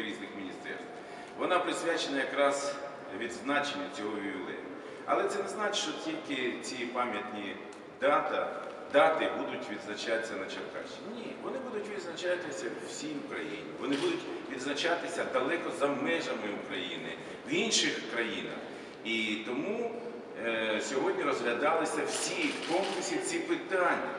представники різних міністерств. Вона присвячена якраз відзначенню цього ювілею. Але це не значить, що тільки ці пам'ятні дати будуть відзначатися на Черкащині. Ні, вони будуть відзначатися в всій Україні. Вони будуть відзначатися далеко за межами України, в інших країнах. І тому е, сьогодні розглядалися всі в комплексі ці питання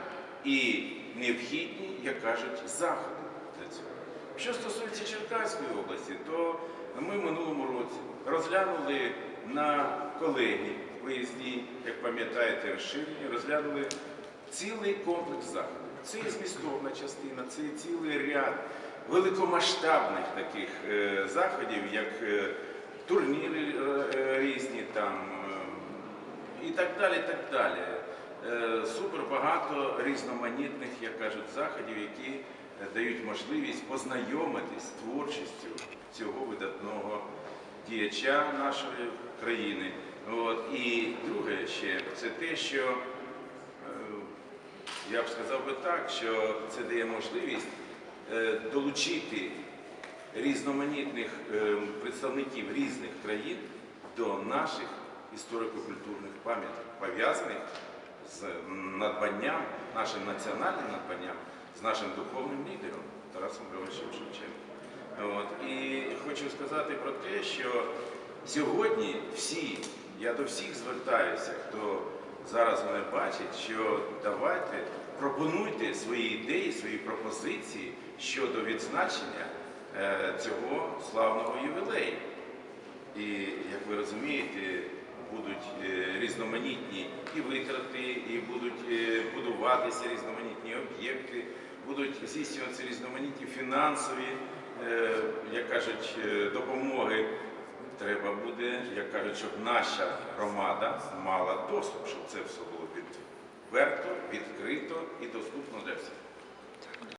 і необхідні, як кажуть, заходи для цього. Що стосується Черкаської області, то ми в минулому році розглянули на колегії виїзді, як пам'ятаєте, розширені, розглянули цілий комплекс заходів. Це є змістовна частина, це є цілий ряд великомасштабних таких е, заходів, як е, турніри е, різні там і так далі. і так далі. Супер багато різноманітних, як кажуть, заходів, які дають можливість познайомитись з творчістю цього видатного діяча нашої країни. От. І друге ще це те, що е, я б сказав би так, що це дає можливість е, долучити різноманітних е, представників різних країн до наших історико-культурних пам'яток, пов'язаних з надбанням, нашим національним надбанням, з нашим духовним лідером Тарасом Григоровичем Шевченком. І хочу сказати про те, що сьогодні всі, я до всіх звертаюся, хто зараз мене бачить, що давайте пропонуйте свої ідеї, свої пропозиції щодо відзначення е, цього славного ювілею. І, як ви розумієте, будуть е, різноманітні і витрати, і будуть е, будуватися різноманітні об'єкти, будуть здійснюватися різноманітні фінансові, е, як кажуть, допомоги. Треба буде, як кажуть, щоб наша громада мала доступ, щоб це все було відверто, відкрито і доступно для всіх.